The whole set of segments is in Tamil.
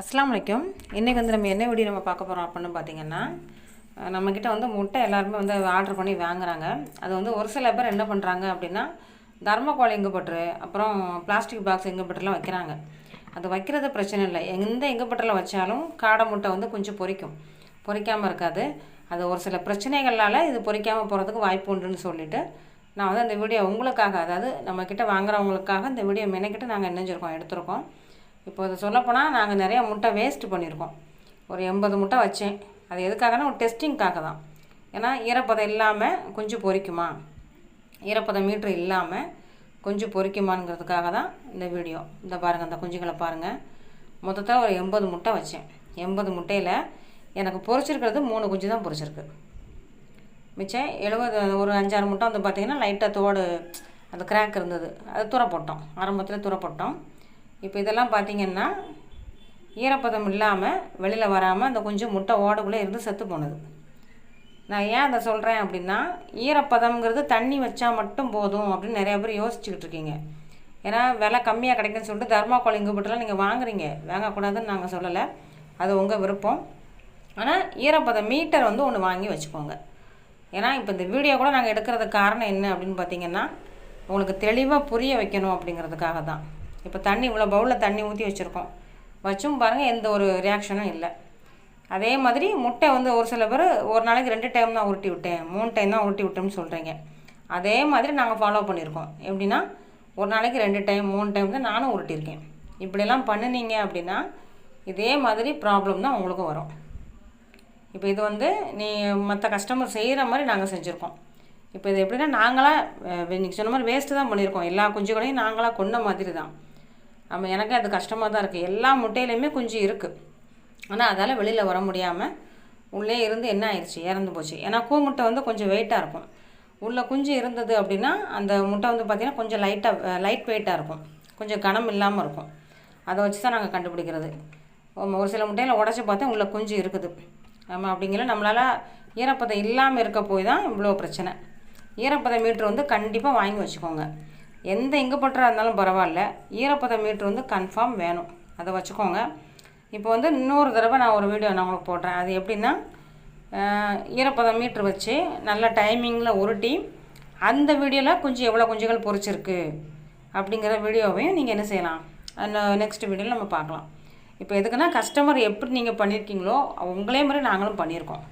அஸ்லாம் வலைக்கும் இன்றைக்கி வந்து நம்ம என்ன வீடியோ நம்ம பார்க்க போகிறோம் அப்படின்னு பார்த்தீங்கன்னா நம்மக்கிட்ட வந்து முட்டை எல்லாருமே வந்து ஆர்டர் பண்ணி வாங்குறாங்க. அது வந்து ஒரு சில பேர் என்ன பண்ணுறாங்க அப்படின்னா தர்மக்கோல் எங்கப்பட்டு அப்புறம் பிளாஸ்டிக் பாக்ஸ் எங்கப்பட்டுலாம் வைக்கிறாங்க. அது வைக்கிறது பிரச்சனை இல்லை. எந்த எங்கப்பட்டில் வச்சாலும் காடை முட்டை வந்து கொஞ்சம் பொரிக்கும். பொரிக்காமல் இருக்காது. அது ஒரு சில பிரச்சனைகளால் இது பொறிக்காமல் போகிறதுக்கு வாய்ப்பு உண்டுன்னு சொல்லிவிட்டு நான் வந்து அந்த வீடியோ உங்களுக்காக அதாவது நம்மக்கிட்ட வாங்குறவங்களுக்காக இந்த வீடியோ மெனக்கிட்டு நாங்கள் என்ன எடுத்திருக்கோம். இப்போ இதை சொல்லப்போனால் நாங்கள் நிறைய முட்டை வேஸ்ட் பண்ணியிருக்கோம். ஒரு எண்பது முட்டை வச்சேன். அது எதுக்காகனா ஒரு டெஸ்டிங்காக தான். ஏன்னா ஈரப்பதம் இல்லாமல் கொஞ்சம் பொரிக்குமா ஈரப்பதம் மீட்ரு இல்லாமல் கொஞ்சம் பொரிக்குமாங்கிறதுக்காக தான் இந்த வீடியோ இந்த பாருங்கள் இந்த குஞ்சுகளை பாருங்கள் மொத்தத்தில் ஒரு எண்பது முட்டை வச்சேன். எண்பது முட்டையில் எனக்கு பொரிச்சிருக்கிறது மூணு குஞ்சு தான் பொரிச்சிருக்கு மிச்சம் எழுபது ஒரு அஞ்சாறு முட்டை வந்து பார்த்திங்கன்னா லைட்டாக தோடு அந்த கிராக் இருந்தது. அது தூர போட்டோம் ஆரம்பத்தில் தூர போட்டோம் இப்போ இதெல்லாம் பார்த்திங்கன்னா ஈரப்பதம் இல்லாமல் வெளியில் வராமல் அந்த கொஞ்சம் முட்டை ஓடக்குள்ளே இருந்து செத்து போனது. நான் ஏன் அதை சொல்கிறேன் அப்படின்னா ஈரப்பதம்ங்கிறது தண்ணி வச்சா மட்டும் போதும் அப்படின்னு நிறையா பேர் யோசிச்சுக்கிட்டு இருக்கீங்க. ஏன்னா விலை கம்மியாக கிடைக்குன்னு சொல்லிட்டு தர்மாக்கோல் இங்கு நீங்கள் வாங்குறீங்க. வாங்கக்கூடாதுன்னு நாங்கள் சொல்லலை. அது உங்கள் விருப்பம். ஆனால் ஈரப்பதம் மீட்டர் வந்து ஒன்று வாங்கி வச்சுக்கோங்க. ஏன்னா இப்போ இந்த வீடியோ கூட நாங்கள் எடுக்கிறதுக்கு காரணம் என்ன அப்படின்னு பார்த்தீங்கன்னா உங்களுக்கு தெளிவாக புரிய வைக்கணும் அப்படிங்கிறதுக்காக தான் இப்போ தண்ணி இவ்வளோ பவுலில் தண்ணி ஊற்றி வச்சுருக்கோம். வச்சும் பாருங்கள் எந்த ஒரு ரியாக்ஷனும் இல்லை. அதே மாதிரி முட்டை வந்து ஒரு சில பேர் ஒரு நாளைக்கு ரெண்டு டைம் தான் உருட்டி விட்டேன். மூணு டைம் தான் உருட்டி விட்டேன்னு சொல்கிறீங்க அதே மாதிரி நாங்கள் ஃபாலோ பண்ணியிருக்கோம். எப்படின்னா ஒரு நாளைக்கு ரெண்டு டைம் மூணு டைம் தான் நானும் உருட்டியிருக்கேன். இப்படியெல்லாம் பண்ணினீங்க அப்படின்னா இதே மாதிரி ப்ராப்ளம் தான் உங்களுக்கும் வரும். இப்போ இது வந்து நீ மற்ற கஸ்டமர் செய்கிற மாதிரி நாங்கள் செஞ்சுருக்கோம். இப்போ இது எப்படின்னா நாங்களாக நீங்கள் சொன்ன மாதிரி வேஸ்ட்டு தான் பண்ணியிருக்கோம். எல்லா குஞ்சுகளையும் நாங்களாக கொண்ட மாதிரி தான். நம்ம எனக்கு அது கஷ்டமாக தான் இருக்குது எல்லா முட்டையிலையுமே குஞ்சு இருக்குது ஆனால் அதால் வெளியில் வர முடியாமல் உள்ளே இருந்து என்ன ஆயிடுச்சு இறந்து போச்சு. ஏன்னா கூ முட்டை வந்து கொஞ்சம் வெயிட்டாக இருக்கும். உள்ளே குஞ்சு இருந்தது அப்படின்னா அந்த முட்டை வந்து பார்த்திங்கன்னா கொஞ்சம் லைட்டாக லைட் வெயிட்டாக இருக்கும். கொஞ்சம் கனம் இல்லாமல் இருக்கும். அதை வச்சு தான் நாங்கள் கண்டுபிடிக்கிறது ஒரு சில முட்டையில் உடச்சி பார்த்தா உள்ளே குஞ்சு இருக்குது. ஆமாம் அப்படிங்கிற நம்மளால் ஈரப்பதம் இல்லாமல் இருக்க போய் தான் இவ்வளோ பிரச்சனை. ஈரப்பத மீட்ரு வந்து கண்டிப்பாக வாங்கி வச்சுக்கோங்க. எந்த எங்கே பட்டராக இருந்தாலும் பரவாயில்ல. ஈரப்பதம் மீட்ரு வந்து கன்ஃபார்ம் வேணும். அதை வச்சுக்கோங்க. இப்போ வந்து இன்னொரு தடவை நான் ஒரு வீடியோ நான் உங்களுக்கு போடுறேன். அது எப்படின்னா ஈரப்பதம் மீட்ரு வச்சு நல்ல டைமிங்கில் உருட்டி அந்த வீடியோவில் கொஞ்சம் எவ்வளோ குஞ்சுகள் பொரிச்சிருக்கு அப்படிங்கிற வீடியோவையும் நீங்கள் என்ன செய்யலாம்? அந்த நெக்ஸ்ட் வீடியோவில் நம்ம பார்க்கலாம். இப்போ எதுக்குன்னா கஸ்டமர் எப்படி நீங்கள் பண்ணியிருக்கீங்களோ உங்களே மாதிரி நாங்களும் பண்ணியிருக்கோம்.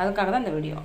அதுக்காக தான் இந்த வீடியோ